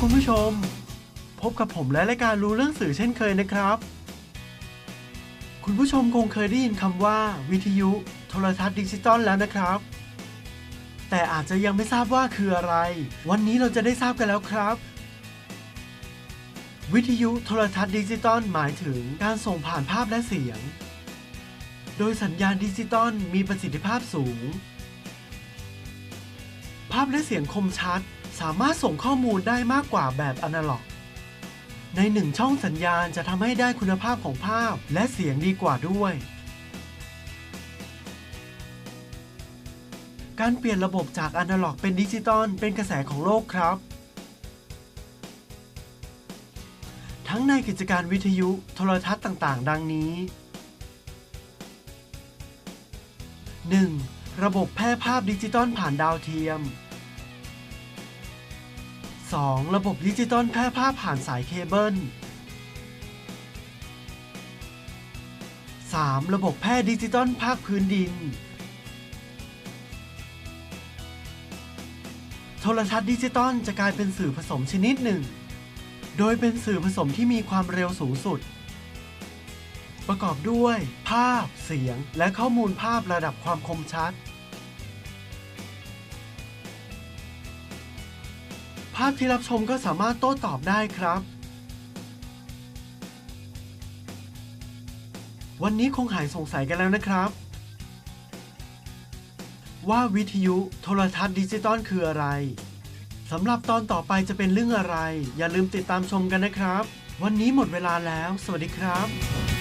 คุณผู้ชม พบกับผมและรายการรู้เรื่องสื่อเช่นเคยนะครับ คุณผู้ชมคงเคยได้ยินคำว่า วิทยุ โทรทัศน์ดิจิตอลแล้วนะครับ แต่อาจจะยังไม่ทราบว่าคืออะไร วันนี้เราจะได้ทราบกันแล้วครับ วิทยุโทรทัศน์ดิจิตอลหมายถึงการส่งผ่านภาพและเสียง โดยสัญญาณดิจิตอลมีประสิทธิภาพสูง ภาพและเสียงคมชัด สามารถส่งข้อมูลได้มากกว่าแบบอนาล็อก ในหนึ่งช่องสัญญาณจะทำให้ได้คุณภาพของภาพและเสียงดีกว่าด้วย การเปลี่ยนระบบจากอนาล็อกเป็นดิจิตอลเป็นกระแสของโลกครับ ทั้งในกิจการวิทยุโทรทัศน์ต่างๆ ดังนี้ 1. ระบบแพร่ภาพดิจิตอลผ่านดาวเทียม 2. ระบบดิจิตอลแพร่ภาพผ่านสายเคเบิล 3. ระบบแพร่ดิจิตอลภาคพื้นดิน โทรทัศน์ดิจิตอลจะกลายเป็นสื่อผสมชนิดหนึ่ง โดยเป็นสื่อผสมที่มีความเร็วสูงสุด ประกอบด้วย ภาพ เสียง และข้อมูลภาพระดับความคมชัด ภาพที่รับชมก็สามารถโต้ตอบได้ครับ วันนี้คงหายสงสัยกันแล้วนะครับ ว่าวิทยุโทรทัศน์ดิจิตอลคืออะไรสำหรับตอนต่อไปจะเป็นเรื่องอะไร อย่าลืมติดตามชมกันนะครับ วันนี้หมดเวลาแล้ว สวัสดีครับ